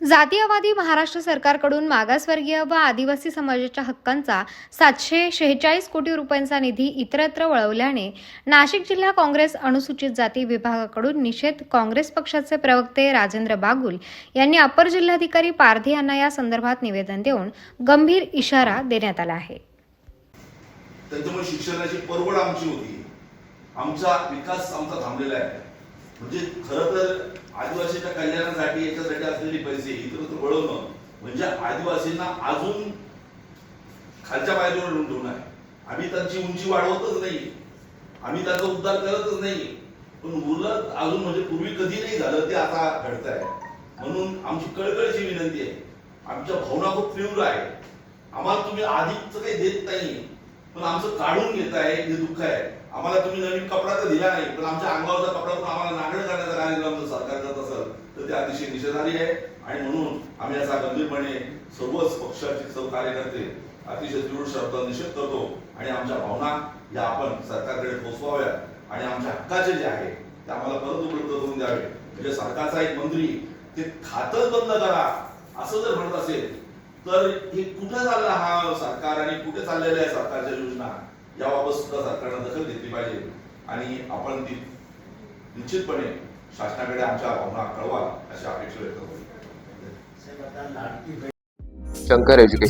जातीयवादी महाराष्ट्र सरकारकडून मागासवर्गीय व आदिवासी समाजाच्या हक्कांचा सातशे शेहेचाळीस कोटी रुपयांचा निधी इतरत्र वळवल्याने नाशिक जिल्हा काँग्रेस अनुसूचित जाती विभागाकडून निषेध काँग्रेस पक्षाचे प्रवक्ते राजेंद्र बागुल यांनी अपर जिल्हाधिकारी पारधी यांना या संदर्भात निवेदन देऊन गंभीर इशारा देण्यात आला आहे. शिक्षणाची परवड आमची होती. आमचा विकास आमचा थांबलेला आहे. म्हणजे खरं तर आदिवासीच्या कल्याणासाठी याच्यासाठी असलेले पैसे इतरत्र वळवणं म्हणजे आदिवासींना अजून खालच्या पायरीवर ठेवून आहे. आम्ही त्यांची उंची वाढवतच नाही आम्ही त्यांचा उद्धार करतच नाही पण उलट अजून म्हणजे पूर्वी कधी नाही झालं ते आता घडत आहे म्हणून आमची कळकळीची विनंती आहे. आमच्या भावना खूप तीव्र आहे आम्हाला तुम्ही आधीच काही देत नाही पण आमचं काढून घेत आहे हे दुःख आहे. आम्हाला तुम्ही नवीन कपडा तर दिला नाही पण आमच्या अंगावरचा कपडा पण आम्हाला नांगड करण्याचा कार्यक्रम जर सरकार करत असेल तर ते अतिशय निषेधारी आहे. आणि म्हणून आम्ही असा गंभीरपणे सर्वच पक्षाचे सर्व कार्यकर्ते अतिशय दृढ शब्दात निषेध करतो. आणि आमच्या भावना या आपण सरकारकडे पोहोचवाव्या आणि आमच्या हक्काचे जे आहे ते आम्हाला परत उपलब्ध करून द्यावे. म्हणजे सरकारचा एक मंत्री ते खातच बंद करा असं जर म्हणत असेल तर हे कुठे चालला हा सरकार आणि कुठे चाललेल्या आहे सरकारच्या योजना? याबाबत सुद्धा सरकारनं दखल घेतली पाहिजे. आणि आपण ती निश्चितपणे शासनाकडे आमच्या भावना कळवा अशी अपेक्षा व्यक्त बहीण शंकर एज्युकेशन